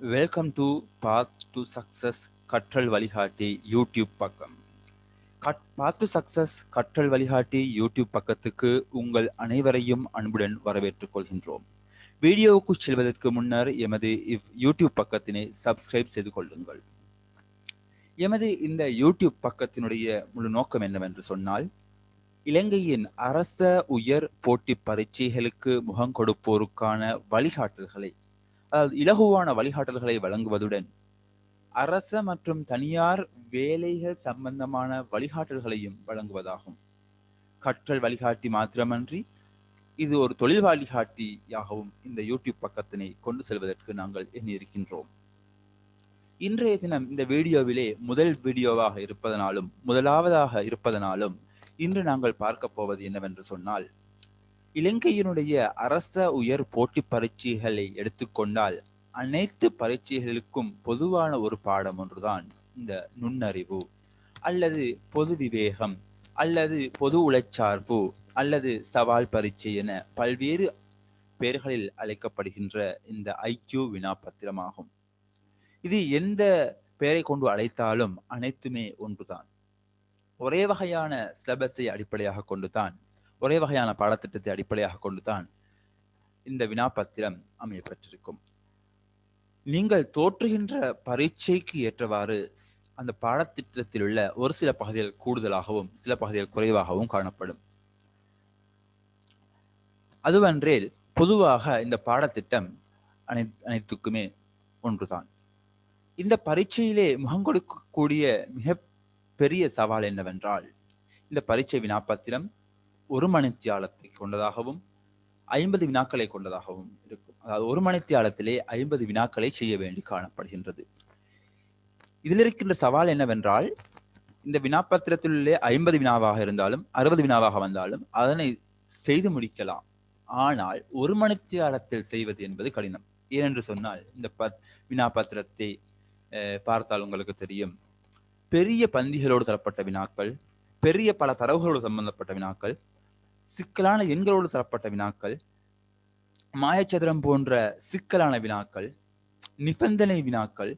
Welcome to path to success கற்றல் வழிகாட்டி YouTube பக்கம். கட் பாத் டு சக்சஸ் கற்றல் வழிகாட்டி யூடியூப் பக்கத்துக்கு உங்கள் அனைவரையும் அன்புடன் வரவேற்றுக் கொள்கின்றோம். வீடியோவுக்கு செல்வதற்கு முன்னர் எமது இவ் யூடியூப் பக்கத்தினை சப்ஸ்கிரைப் செய்து கொள்ளுங்கள். எமது இந்த யூடியூப் பக்கத்தினுடைய முழு நோக்கம் என்னவென்று சொன்னால் இலங்கையின் அரச உயர் போட்டி பரீட்சைகளுக்கு முகம் கொடுப்போருக்கான வழிகாட்டல்களை இலகுவான வழிகாட்டல்களை வழங்குவதுடன் அரச மற்றும் தனியார் வேலைகள் சம்பந்தமான வழிகாட்டல்களையும் வழங்குவதாகும். கற்றல் வழிகாட்டி மாத்திரமன்றி இது ஒரு தொழில் வழிகாட்டியாகவும் இந்த யூடியூப் பக்கத்தினை கொண்டு செல்வதற்கு நாங்கள் எண்ணியிருக்கின்றோம். இன்றைய தினம் இந்த வீடியோவிலே முதல் வீடியோவாக இருப்பதனாலும் முதலாவதாக இருப்பதனாலும் இன்று நாங்கள் பார்க்க போவது என்னவென்று சொன்னால் இலங்கையினுடைய அரச உயர் போட்டி பரீட்சைகளை எடுத்துக்கொண்டால் அனைத்து பரீட்சைகளுக்கும் பொதுவான ஒரு பாடம் ஒன்றுதான் இந்த நுண்ணறிவு. அல்லது பொது விவேகம் அல்லது பொது உழைச்சார்பு அல்லது சவால் பரீட்சை என பல்வேறு பெயர்களில் அழைக்கப்படுகின்ற இந்த ஐக்கியூ வினாப்பத்திரமாகும் இது எந்த பெயரை கொண்டு அழைத்தாலும் அனைத்துமே ஒன்றுதான். ஒரே வகையான சிலபஸை அடிப்படையாக கொண்டுதான் ஒரே வகையான பாடத்திட்டத்தை அடிப்படையாக கொண்டுதான் இந்த வினாப்பத்திரம் அமையப்பட்டிருக்கும் நீங்கள் தோற்றுகின்ற பரீட்சைக்கு ஏற்றவாறு அந்த பாடத்திட்டத்தில் உள்ள ஒரு சில பகுதிகள் கூடுதலாகவும் சில பகுதிகள் குறைவாகவும் காணப்படும். அதுவன்றே பொதுவாக இந்த பாடத்திட்டம் அனை அனைத்துக்குமே ஒன்றுதான். இந்த பரீட்சையிலே முகங்கொடுக்கக்கூடிய மிக பெரிய சவால் என்னவென்றால் இந்த பரீட்சை வினாப்பத்திரம் ஒரு மணித்தியாலத்தை கொண்டதாகவும் ஐம்பது வினாக்களை கொண்டதாகவும் இருக்கும். அதாவது ஒரு மணித்தியாலத்திலே ஐம்பது வினாக்களை செய்ய வேண்டி காணப்படுகின்றது. இதில் இருக்கின்ற சவால் என்னவென்றால் இந்த வினாப்பத்திரத்திலே ஐம்பது வினாவாக இருந்தாலும் அறுபது வினாவாக வந்தாலும் அதனை செய்து முடிக்கலாம். ஆனால் ஒரு மணித்தியாலத்தில் செய்வது என்பது கடினம். ஏனென்று சொன்னால் இந்த ப வினாப்பத்திரத்தை பார்த்தால் உங்களுக்கு தெரியும். பெரிய பந்திகளோடு தரப்பட்ட வினாக்கள் பெரிய பல தரவுகளோடு சம்பந்தப்பட்ட வினாக்கள் சிக்கலான எண்களோடு தரப்பட்ட வினாக்கள் மாயச்சதுரம் போன்ற சிக்கலான வினாக்கள் நிபந்தனை வினாக்கள்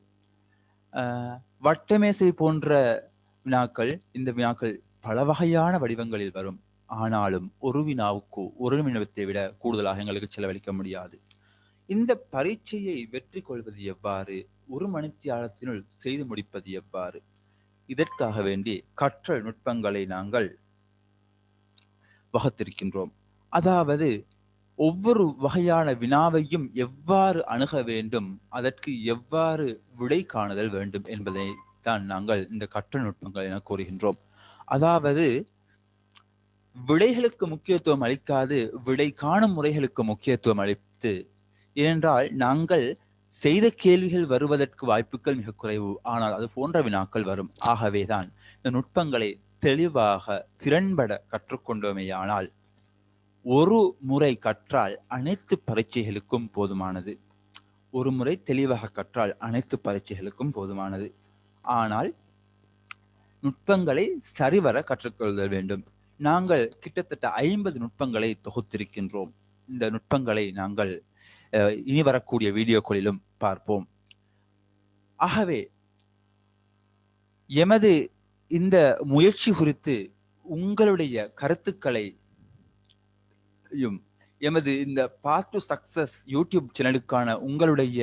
வட்டமேசை போன்ற வினாக்கள் இந்த வினாக்கள் பல வகையான வடிவங்களில் வரும். ஆனாலும் ஒரு வினாவுக்கு ஒரு வினவத்தை விட கூடுதலாக எங்களுக்கு செலவழிக்க முடியாது. இந்த பரீட்சையை வெற்றி கொள்வது எவ்வாறு? ஒரு மணித்தியாலத்தினுள் செய்து முடிப்பது எவ்வாறு? இதற்காக வேண்டி கற்றல் நுட்பங்களை நாங்கள் வகுத்திருக்கின்றோம். அதாவது ஒவ்வொரு வகையான வினாவையும் எவ்வாறு அணுக வேண்டும் அதற்கு எவ்வாறு விடை காணுதல் வேண்டும் என்பதை தான் நாங்கள் இந்த கற்ற நுட்பங்கள் என கூறுகின்றோம். அதாவது விடைகளுக்கு முக்கியத்துவம் அளிக்காது விடை காணும் முறைகளுக்கு முக்கியத்துவம் அளித்து ஏனென்றால் நாங்கள் செய்த கேள்விகள் வருவதற்கு வாய்ப்புகள் மிக குறைவு ஆனால் அது போன்ற வினாக்கள் வரும். ஆகவேதான் இந்த நுட்பங்களை தெளிவாக திறன்பட கற்றுக்கொண்டோமேயானால் ஒரு முறை கற்றால் அனைத்து பரீட்சைகளுக்கும் போதுமானது. ஒரு முறை தெளிவாக கற்றால் அனைத்து பரீட்சைகளுக்கும் போதுமானது. ஆனால் நுட்பங்களை சரிவர கற்றுக்கொள்ள வேண்டும். நாங்கள் கிட்டத்தட்ட ஐம்பது நுட்பங்களை தொகுத்திருக்கின்றோம். இந்த நுட்பங்களை நாங்கள் இனி வரக்கூடிய வீடியோக்களிலும் பார்ப்போம். ஆகவே எமது இந்த முயற்சி குறித்து உங்களுடைய கருத்துக்களை எமது இந்த பார்ட் டு சக்சஸ் யூடியூப் சேனலுக்கான உங்களுடைய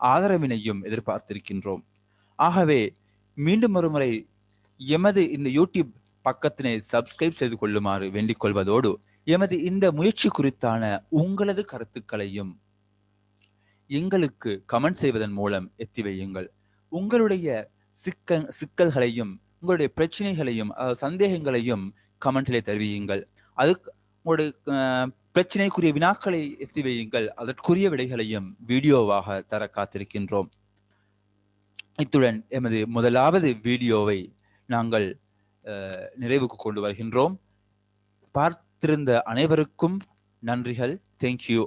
ஆதரவினையும் எதிர்பார்த்திருக்கின்றோம். ஆகவே மீண்டும் ஒருமுறை எமது இந்த யூடியூப் பக்கத்தினை சப்ஸ்கிரைப் செய்து கொள்ளுமாறு வேண்டிக் கொள்வதோடு எமது இந்த முயற்சி குறித்தான உங்களது கருத்துக்களையும் எங்களுக்கு கமெண்ட் செய்வதன் மூலம் எத்தி வையுங்கள். உங்களுடைய சிக்க சிக்கல்களையும் உங்களுடைய பிரச்சனைகளையும் சந்தேகங்களையும் கமெண்டிலே தெரிவியுங்கள். அதுக்கு உங்களுடைய பிரச்சனைக்குரிய வினாக்களை எத்தி வையுங்கள். அதற்குரிய விடைகளையும் வீடியோவாக தர காத்திருக்கின்றோம். இத்துடன் எமது முதலாவது வீடியோவை நாங்கள் நிறைவுக்கு கொண்டு வருகின்றோம். பார்த்திருந்த அனைவருக்கும் நன்றிகள். தேங்க்யூ